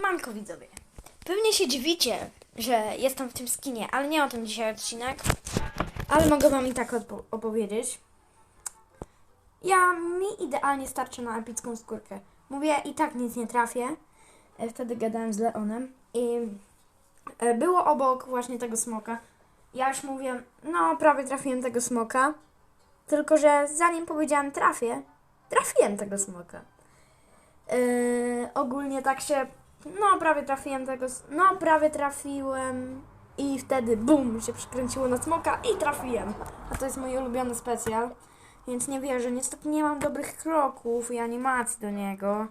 Siemanko widzowie. Pewnie się dziwicie, że jestem w tym skinie, ale nie o tym dzisiaj odcinek. Ale mogę wam i tak opowiedzieć. Ja mi idealnie starczy na epicką skórkę. Mówię, i tak nic nie trafię. E, Wtedy gadałem z Leonem i e, było obok właśnie tego smoka. Ja już mówię, no prawie trafiłem tego smoka. Tylko, że zanim powiedziałem trafię, trafiłem tego smoka. Yy, ogólnie tak się. No, prawie trafiłem tego. No, prawie trafiłem. I wtedy bum się przykręciło na smoka i trafiłem. A to jest mój ulubiony specjal. Więc nie wierzę. Niestety nie mam dobrych kroków i animacji do niego.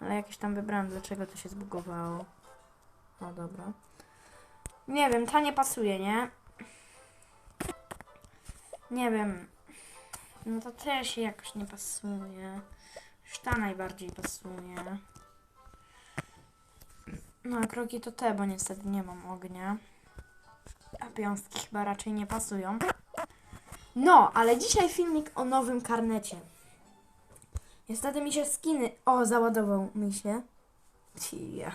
Ale jakieś tam wybrałem, dlaczego to się zbugowało. O, dobra. Nie wiem, ta nie pasuje, nie? Nie wiem. No to też jakoś nie pasuje. Już ta najbardziej pasuje. No a kroki to te, bo niestety nie mam ognia. A piąstki chyba raczej nie pasują. No, ale dzisiaj filmik o nowym karnecie. Niestety mi się skiny... O, załadował mi się. Cia.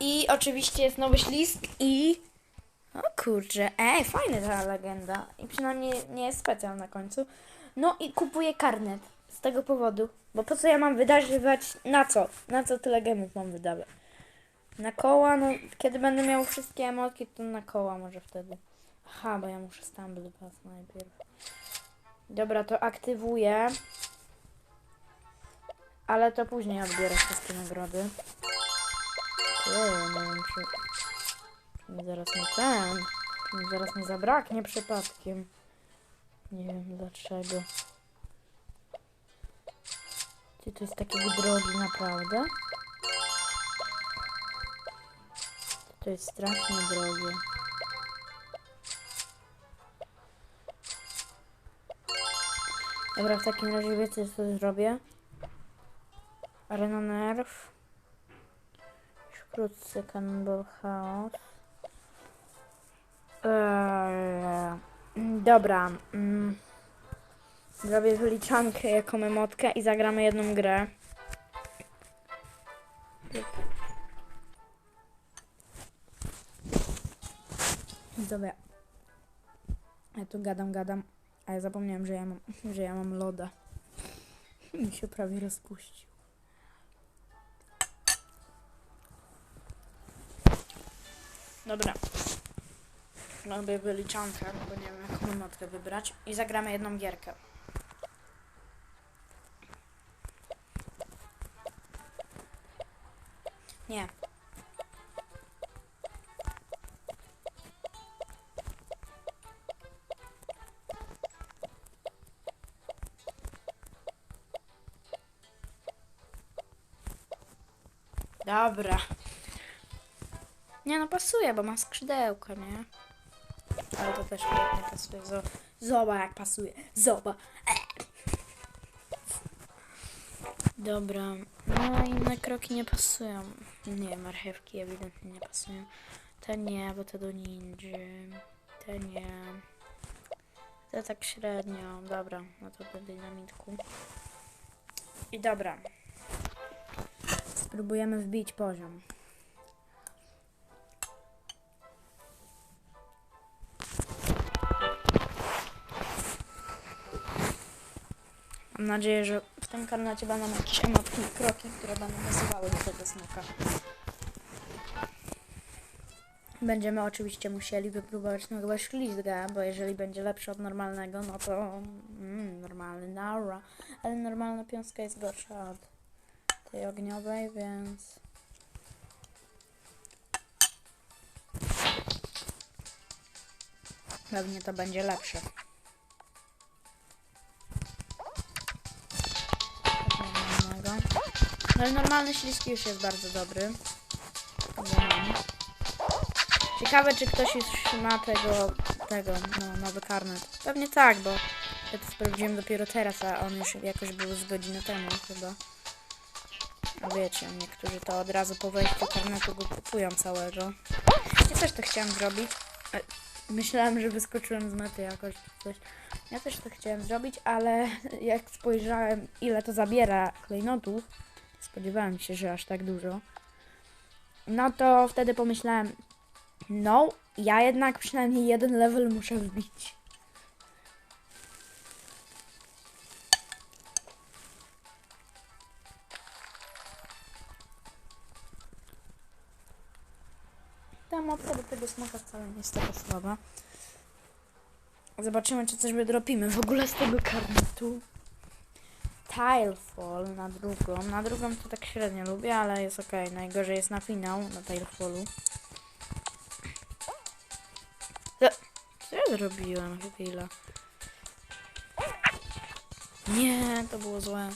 I oczywiście jest nowy ślisk i... O kurczę, ej, fajna ta legenda. I przynajmniej nie jest specjal na końcu. No i kupuję karnet z tego powodu. Bo po co ja mam wydawać? Na co? Na co tyle gemów mam wydawać? Na koła? No, kiedy będę miał wszystkie emotki, to na koła może wtedy. Aha, bo ja muszę Stumble Pass najpierw. Dobra, to aktywuję. Ale to później odbiorę wszystkie nagrody. Ojej, nie wiem czy... Zaraz nie ten... Mi zaraz nie zabraknie przypadkiem. Nie wiem dlaczego. Czy to jest takiego drogi naprawdę? To jest strasznie drogie. Dobra, w takim razie wiecie co zrobię? Arena Nerf. Już Wkrótce Cannonball Chaos. Eee, dobra. Mm. Zrobię wyliczankę jako memotkę i zagramy jedną grę. Dobra. Ja tu gadam, gadam, a ja zapomniałem, że ja mam, że ja mam loda. Mi się prawie rozpuścił. Dobra. Robię wyliczankę, bo nie wiem jaką memotkę wybrać. I zagramy jedną gierkę. Nie. Dobra. Nie no, pasuje, bo ma skrzydełka, nie? Ale to też pięknie pasuje. Zo- Zoba jak pasuje. Zoba. Dobra. No inne kroki nie pasują. Nie, marchewki ewidentnie nie pasują. Te nie, bo te do ninży. Te nie. Te tak średnio. Dobra, no to do dynamitku. I dobra. Spróbujemy wbić poziom. Mam nadzieję, że w tym karnacie będą jakieś emotki kroki, które będą pasowały do tego smoka. Będziemy oczywiście musieli wypróbować nowego ślizga, bo jeżeli będzie lepszy od normalnego, no to mm, normalny naura. Ale normalna piąska jest gorsza od tej ogniowej, więc... Pewnie to będzie lepsze. No ale normalny śliski już jest bardzo dobry. Ciekawe, czy ktoś już ma tego, tego, no, nowy karnet. Pewnie tak, bo ja to sprawdziłem dopiero teraz, a on już jakoś był z godziny temu chyba. Wiecie, niektórzy to od razu po wejściu karnetu go kupują całego. Ja też to chciałam zrobić. Myślałem, że wyskoczyłem z mety jakoś coś. Ja też to chciałem zrobić, ale jak spojrzałem ile to zabiera klejnotów, Spodziewałem się, że aż tak dużo. No to wtedy pomyślałem, no, ja jednak przynajmniej jeden level muszę wbić. Ta mapka do tego smoka wcale nie jest taka słaba. Zobaczymy, czy coś wydropimy w ogóle z tego karnetu. Tilefall na drugą. Na drugą to tak średnio lubię, ale jest ok. Najgorzej jest na finał, na Tilefallu. Co, co ja zrobiłem? Chwila. Nie, to było złe.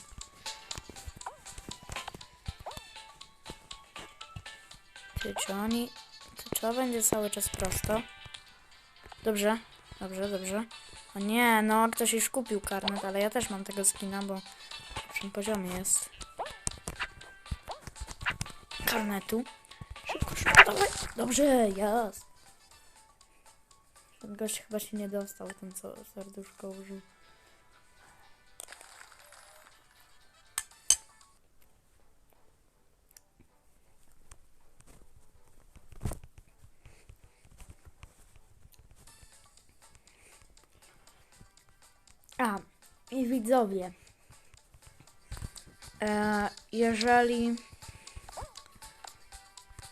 Ty, czy oni... Czy trzeba będzie cały czas prosto? Dobrze, dobrze, dobrze. O nie, no ktoś już kupił karnet, ale ja też mam tego skina, bo poziomie jest. Karnetu. Szybko, szybko, dawaj. Dobrze, jest. Ten gość chyba się nie dostał, ten co serduszko użył. A, i widzowie. E, jeżeli.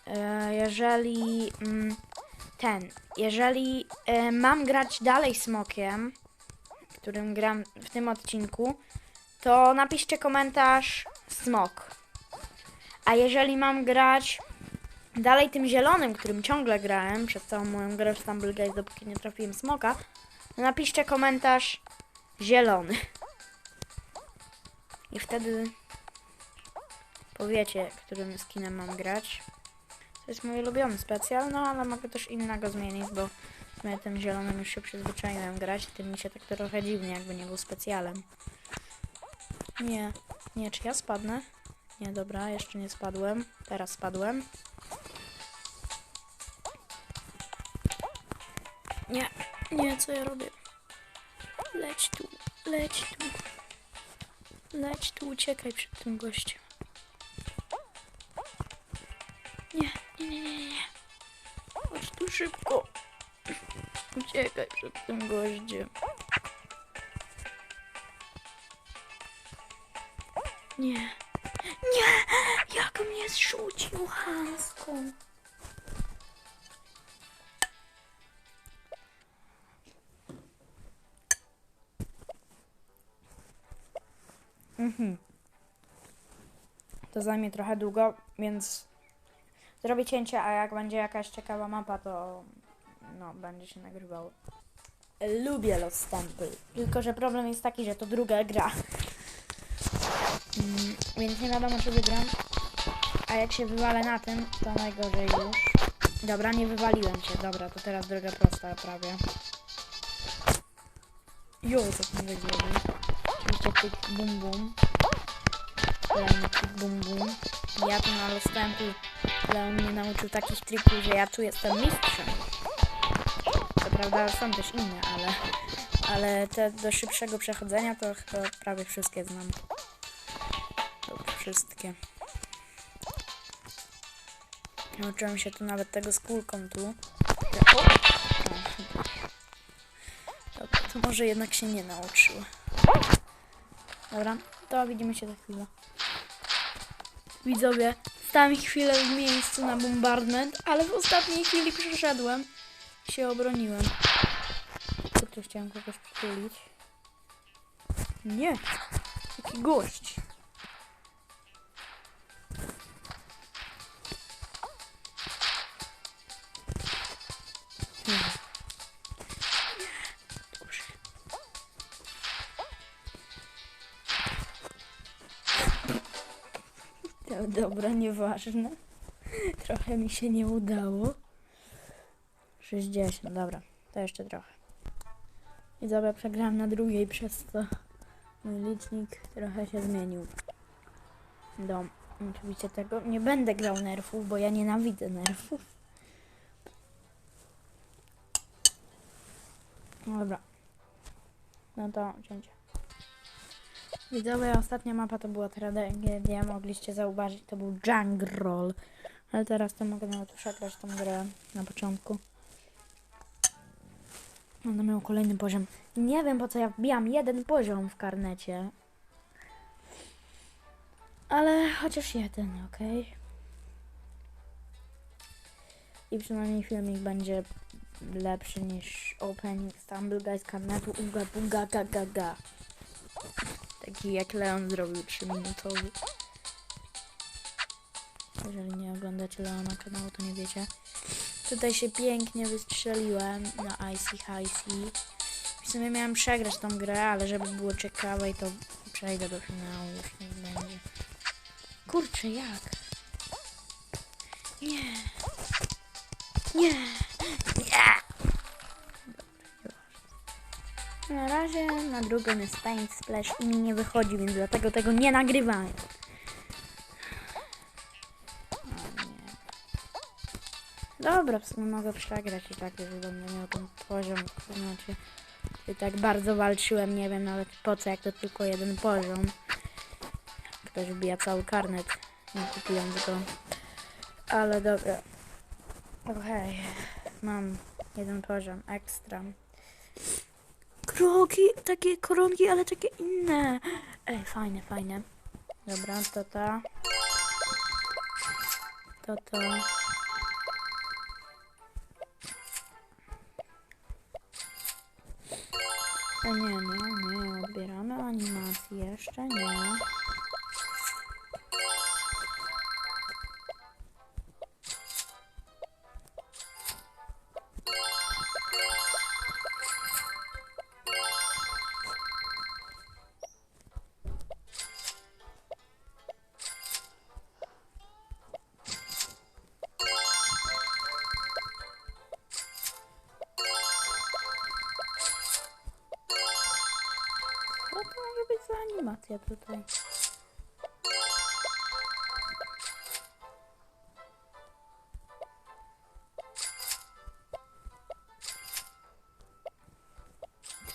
E, jeżeli. Mm, ten. Jeżeli e, mam grać dalej smokiem, którym gram w tym odcinku, to napiszcie komentarz smok. A jeżeli mam grać dalej tym zielonym, którym ciągle grałem przez całą moją grę w Stumble Guys, dopóki nie trafiłem smoka, to napiszcie komentarz zielony. I wtedy powiecie, którym skinem mam grać. To jest mój ulubiony specjal, no ale mogę też innego zmienić, bo sumie tym zielonym już się przyzwyczaiłem grać. Tym mi się tak trochę dziwnie, jakby nie był specjalem. Nie, nie, czy ja spadnę? Nie, dobra, jeszcze nie spadłem. Teraz spadłem. Nie, nie, co ja robię? Leć tu, leć tu. Leć tu, uciekaj przed tym gościem. Szybko. Uciekaj przed tym gościem. Nie. Nie! Jak mnie zrzucił Hanską. Mhm. To zajmie trochę długo, więc zrobię cięcie, a jak będzie jakaś ciekawa mapa, to no, będzie się nagrywało. Lubię Lost Temple, tylko że problem jest taki, że to druga gra. Mm, więc nie wiadomo, czy wygram. A jak się wywalę na tym, to najgorzej już. Dobra, nie wywaliłem się. Dobra, to teraz droga prosta prawie. Jo, co tam zrobił? Oczywiście tyk bum bum. Kolejny bum bum. Ja tu na Lost Temple, ale on mnie nauczył takich trików, że ja tu jestem mistrzem. Co prawda są też inne, ale, ale te do szybszego przechodzenia to chyba prawie wszystkie znam. Dobra, wszystkie. Nauczyłem się tu nawet tego z kulką tu. O! To może jednak się nie nauczył. Dobra, to widzimy się za chwilę. Widzowie, stałem chwilę w miejscu na bombardment, ale w ostatniej chwili przeszedłem i się obroniłem. Kurczę, chciałem kogoś przytulić. Nie, jaki gość. To dobra, nieważne. Trochę mi się nie udało. 60, dobra. To jeszcze trochę. I dobra, przegrałam na drugiej, przez to mój licznik trochę się zmienił. Do, oczywiście tego nie będę grał nerfów, bo ja nienawidzę nerfów. Dobra. No to cięcie. Widzowie, ostatnia mapa to była tragedia, mogliście zauważyć, to był Jungle. Ale teraz to mogę nawet przegrać tą grę na początku. Ona miał kolejny poziom. Nie wiem po co ja wbijam jeden poziom w karnecie. Ale chociaż jeden, okej. I przynajmniej filmik będzie lepszy niż opening Stumble Guys karnetu Uga Buga Ga Ga Ga. Taki jak Leon zrobił 3 minutowy. Jeżeli nie oglądacie Leona kanału, to nie wiecie. Tutaj się pięknie wystrzeliłem na Icy High Sea. W sumie miałem przegrać tą grę, ale żeby było ciekawe, to przejdę do finału, już nie będzie. Kurczę, jak? Nie. Nie. Na razie na drugą jest Paint Splash i mi nie wychodzi, więc dlatego tego nie nie. Dobra, w sumie mogę przegrać i tak, jeżeli będę miał ten poziom. Znaczy, i tak bardzo walczyłem, nie wiem nawet po co, jak to tylko jeden poziom. Ktoś wbija cały karnet, nie kupując go. Ale dobra. Okej, mam jeden poziom ekstra. Kroki, takie koronki, ale takie inne. Ej, fajne, fajne. Dobra, to ta. To to. O nie, nie, nie, odbieramy animację jeszcze, nie.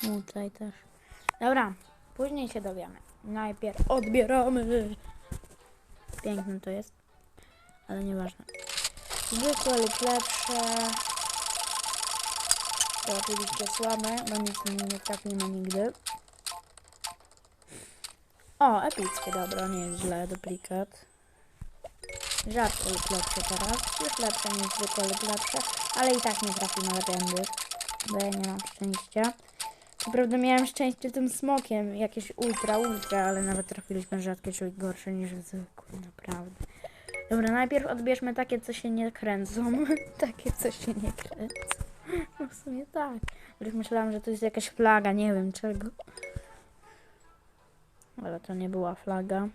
Tutaj też. Dobra, później się dowiemy. Najpierw odbieramy. Piękne to jest, ale nieważne. Zwykłe lub lepsze. To oczywiście słabe, bo nic nie trafimy nigdy. O, epickie, dobra, nie jest źle, duplikat. Rzadko lub lepsze teraz. Już lepsze niż zwykłe lub lepsze, ale i tak nie trafimy legendy, bo ja nie mam szczęścia. Co prawda miałem szczęście tym smokiem, jakieś ultra, ultra, ale nawet trafiliśmy rzadkie, czyli gorsze niż zwykłe, naprawdę. Dobra, najpierw odbierzmy takie, co się nie kręcą. takie, co się nie kręcą. No w sumie tak. Już myślałam, że to jest jakaś flaga, nie wiem czego. Ale to nie była flaga.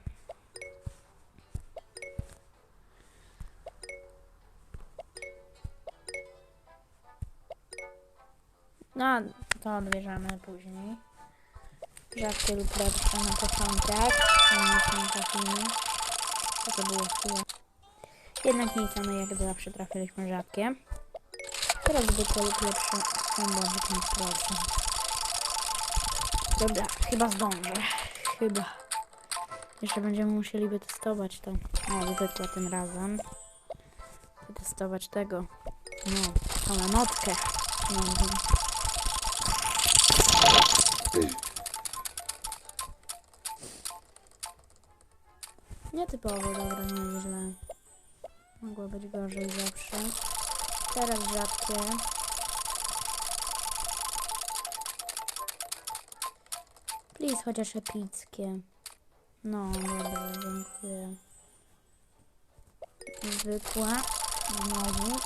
No, to odbierzemy później. Rzadkie lub lepsze na początek. Nie. Co to było chwilę. Jednak nic, a my jak zawsze trafiliśmy rzadkie. Teraz zwykłe lub lepsze są bardzo 5%. Dobra, chyba zdążę. Chyba. Jeszcze będziemy musieli wytestować to. O, zwykle tym razem. Wytestować tego. No, tą emotkę. No, Nietypowo, dobra, nieźle. Mogło być gorzej zawsze. Teraz rzadkie. Please, chociaż epickie. No, dobra, dziękuję. Zwykłe. Znowu.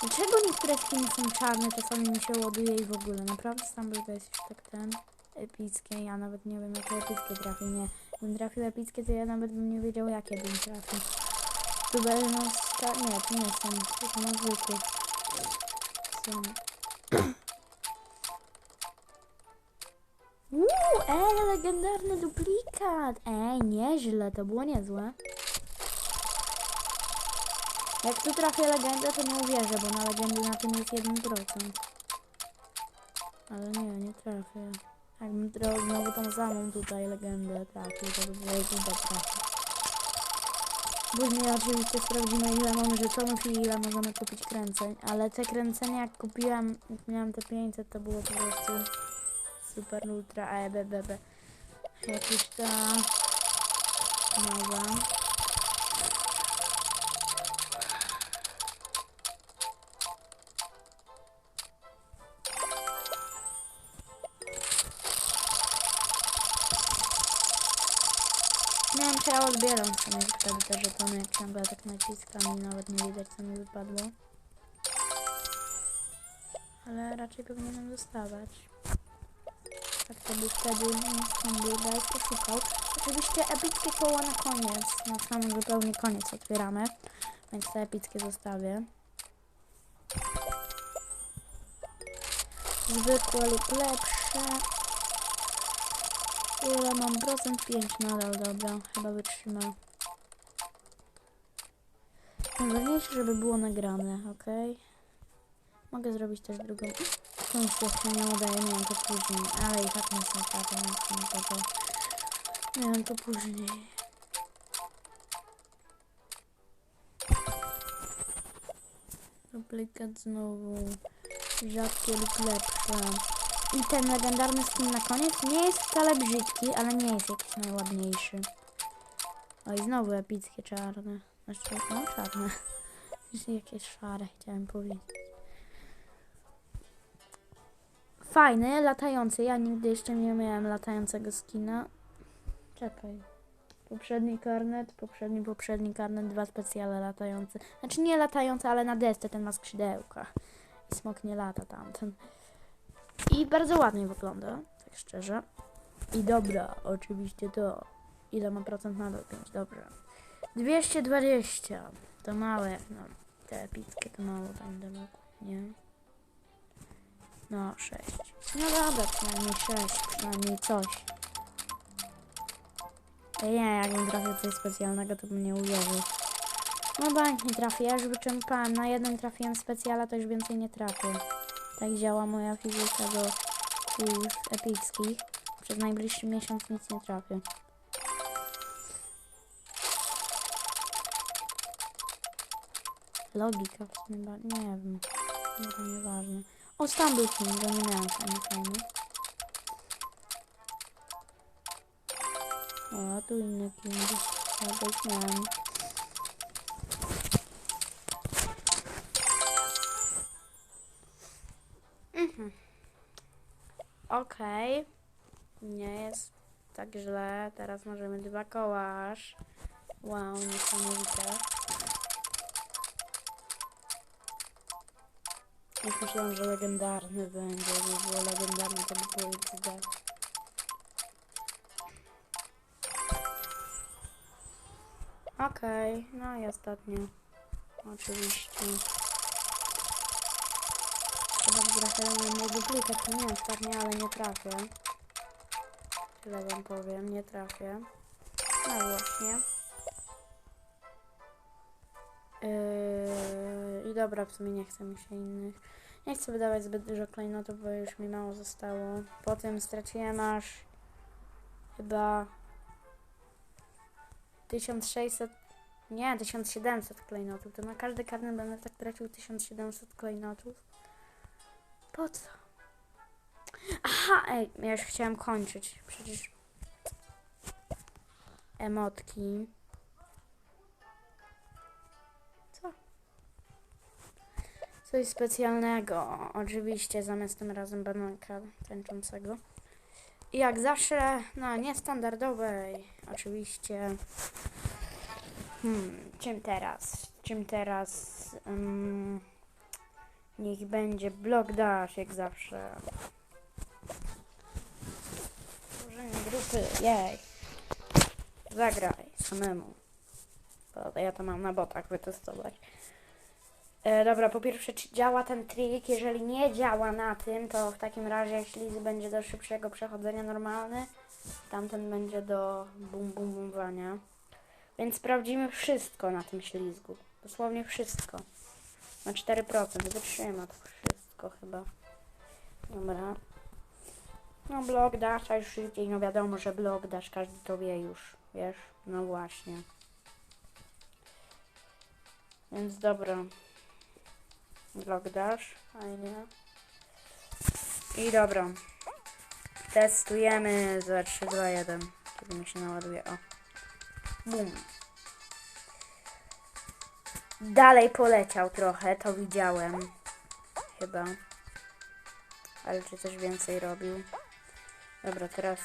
Dlaczego niektóre skiny są czarne, czasami mi się ładuje i w ogóle. Naprawdę Stumble Guys jest tak ten epickie. Ja nawet nie wiem, jakie epickie trafi. Bym trafił epickie, to ja nawet bym nie wiedział, jakie bym trafił. Tu będą Nie, to nie są. To są zwykłe. Są. Uuu, ej, legendarny duplikat! Ej, nieźle, to było niezłe. Jak tu trafię legendę, to nie uwierzę, bo na legendy na tym jest 1%. Ale nie, nie trafię. Jakbym teraz znowu tą samą tutaj legendę trafił, to by było super trafić. Później oczywiście sprawdzimy ile mamy żetonów i ile możemy kupić kręceń, ale te kręcenia jak kupiłam, jak miałam te 500 to było po prostu super ultra EBBB. Jakieś ta nowa. Wiem, czy ja odbieram sobie wtedy te żetony, jak ciągle tak naciskam i nawet nie widać, co mi wypadło. Ale raczej powinienem dostawać. Tak to by wtedy nie był dać poszukał. Oczywiście epickie koła na koniec, na sam zupełnie koniec otwieramy, więc te epickie zostawię. Zwykłe lub lepsze. Ile mam procent? 5 nadal, dobra, chyba wytrzyma. Najważniejsze, żeby było nagrane, ok? Mogę zrobić też drugą. Się jeszcze nie udaje, nie wiem to później, ale i tak nie są więc nie to, to... Nie wiem to później. Duplikat znowu. Rzadkie lub lepsze. I ten legendarny skin na koniec nie jest wcale brzydki, ale nie jest jakiś najładniejszy. Oj, znowu epickie czarne. Znaczy, no czarne. Jakieś szare chciałem powiedzieć. Fajny, latający. Ja nigdy jeszcze nie miałem latającego skina. Czekaj. Poprzedni karnet, poprzedni, poprzedni karnet, dwa specjale latające. Znaczy nie latające, ale na desce ten ma skrzydełka. I smok nie lata tamten. I bardzo ładnie wygląda, tak szczerze. I dobra, oczywiście to. Ile ma procent nadal? 5, dobrze. 220. To małe, jak no. Te epickie to mało będę mógł, nie? No, 6. No dobra, przynajmniej 6, przynajmniej coś. Nie, jakbym trafił coś specjalnego, to bym nie uwierzył. No bank nie trafię, ja już wyczerpałem. Na jednym trafiłem specjala, to już więcej nie trafię. Tak działa moja fizyka do kół epickich. Przez najbliższy miesiąc nic nie trafię. Logika w sumie, nie wiem. Nie, to nieważne. O, Stumble King, go nie miałem ani fajny. O, a tu inny go już miałem. Okej. Nie jest tak źle. Teraz możemy dwa koła aż. Wow, niesamowite. Już myślałam, że legendarny będzie. Jakby było legendarne, to by było XD. Okej, no i ostatnie. Oczywiście. Chyba wgrałem na duplikat, nie ostatnie, ale nie trafię. Tyle wam powiem, nie trafię. No właśnie. Yy, I dobra, w sumie nie chcę mi się innych. Nie chcę wydawać zbyt dużo klejnotów, bo już mi mało zostało. Potem straciłem aż chyba 1600, nie, 1700 klejnotów. To na każdy karny będę tak tracił 1700 klejnotów. Po co? Aha, ej, ja już chciałam kończyć. Przecież emotki. Co? Coś specjalnego. Oczywiście zamiast tym razem bananka tańczącego. I jak zawsze na niestandardowej. Oczywiście. Hmm, czym teraz? Czym teraz? Um, niech będzie Block Dash, jak zawsze. Tworzenie grupy, jej. Zagraj samemu. Bo ja to mam na botach wytestować. E, dobra, po pierwsze, czy działa ten trik? Jeżeli nie działa na tym, to w takim razie ślizg będzie do szybszego przechodzenia normalny. Tamten będzie do bum bum bumwania. Więc sprawdzimy wszystko na tym ślizgu. Dosłownie wszystko. Na 4%. Wytrzyma to wszystko chyba. Dobra. No blog dasz, a już szybciej, no wiadomo, że blog dasz, każdy to wie już, wiesz? No właśnie. Więc dobra. Blog dasz, fajnie. I dobra. Testujemy za 3, 2, 1. Kiedy mi się naładuje, o. Bum. Dalej poleciał trochę, to widziałem. Chyba. Ale czy coś więcej robił? Dobra, teraz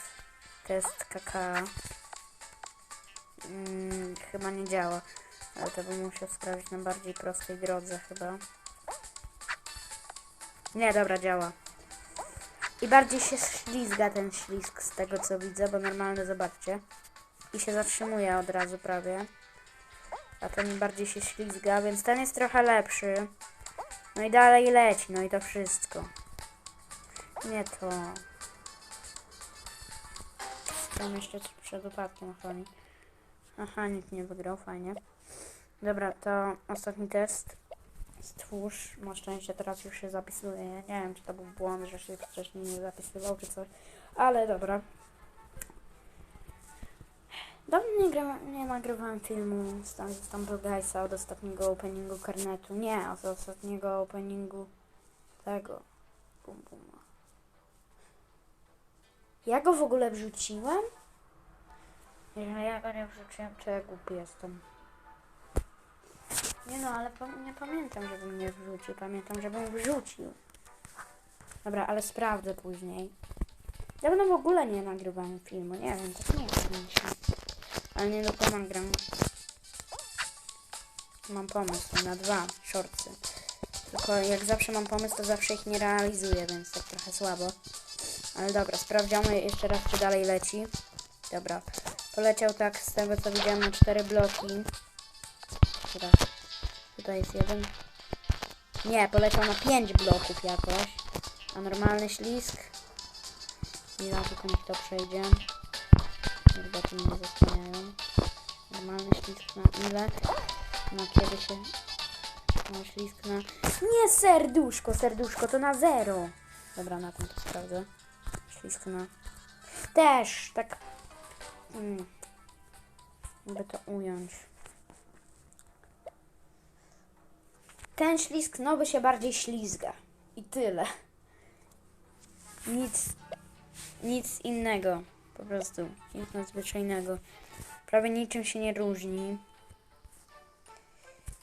test KK. Mm, chyba nie działa. Ale to bym musiał sprawdzić na bardziej prostej drodze chyba. Nie, dobra, działa. I bardziej się ślizga ten ślizg z tego co widzę, bo normalny, zobaczcie. I się zatrzymuje od razu prawie. A ten bardziej się ślizga, więc ten jest trochę lepszy. No i dalej leci, no i to wszystko. Nie to. Tam jeszcze coś przed upadkiem chroni. Aha, nikt nie wygrał, fajnie. Dobra, to ostatni test. Stwórz. Na szczęście teraz już się zapisuje. Nie wiem, czy to był błąd, że się wcześniej nie zapisywał, czy coś. Ale dobra. Dawno nie, gra, nie nagrywałem filmu z tam, z Guysa od ostatniego openingu karnetu. Nie, od ostatniego openingu tego. Bum, bum. Ja go w ogóle wrzuciłem? Jeżeli ja go nie wrzuciłem, to ja głupi jestem. Nie no, ale nie pamiętam, żebym nie wrzucił. Pamiętam, żebym wrzucił. Dobra, ale sprawdzę później. Dawno w ogóle nie nagrywałem filmu. Nie wiem, tak nie się. Ale nie tylko nagram. Mam pomysł na dwa shortsy. Tylko jak zawsze mam pomysł, to zawsze ich nie realizuję, więc tak trochę słabo. Ale dobra, sprawdziamy jeszcze raz, czy dalej leci. Dobra. Poleciał tak z tego, co widziałem na cztery bloki. Teraz. Tutaj jest jeden. Nie, poleciał na pięć bloków jakoś. A normalny ślisk. Nie wiem, tylko niech to przejdzie. Chyba tu nie zasłaniają. Normalny ślisk na ile? Na kiedy się... Na ślisk na... Nie serduszko, serduszko to na zero. Dobra, na tym to sprawdzę. Ślisk na... Też, tak... Mm. Jakby to ująć. Ten ślisk nowy się bardziej ślizga. I tyle. Nic, nic innego. Po prostu. Nic nadzwyczajnego. Prawie niczym się nie różni.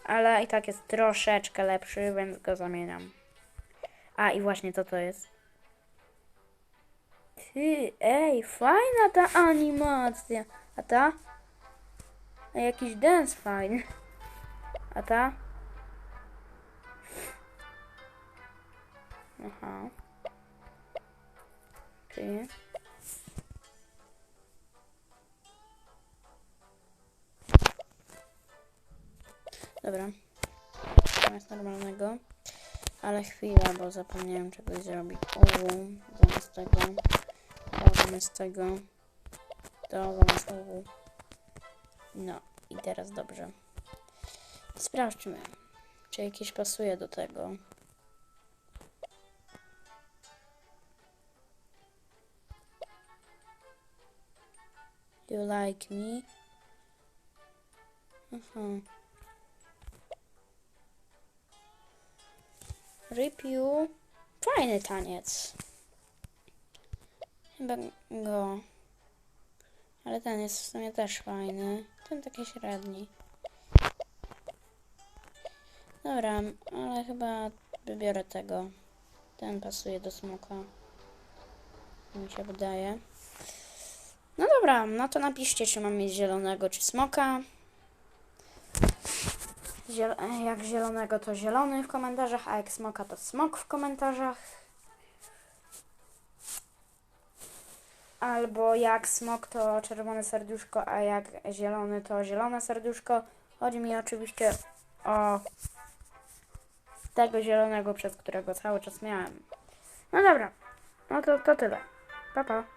Ale i tak jest troszeczkę lepszy, więc go zamieniam. A i właśnie to to jest. Ty, ej, fajna ta animacja. A ta? A jakiś dance fajny. A ta? Aha. Ty. Dobra. Zamiast normalnego. Ale chwila, bo zapomniałem czegoś zrobić. Uwu, zamiast tego. To zamiast tego. To zamiast uwu. No i teraz dobrze. Sprawdźmy, czy jakieś pasuje do tego. You like me? Aha. Rip you. Fajny taniec. Chyba go. Ale ten jest w sumie też fajny. Ten taki średni. Dobra, ale chyba wybiorę tego. Ten pasuje do smoka. Mi się wydaje. No dobra, no to napiszcie, czy mam mieć zielonego, czy smoka. Ziel jak zielonego, to zielony w komentarzach, a jak smoka, to smok w komentarzach. Albo jak smok, to czerwone serduszko, a jak zielony, to zielone serduszko. Chodzi mi oczywiście o tego zielonego, przez którego cały czas miałem. No dobra, no to, to tyle. Pa, pa.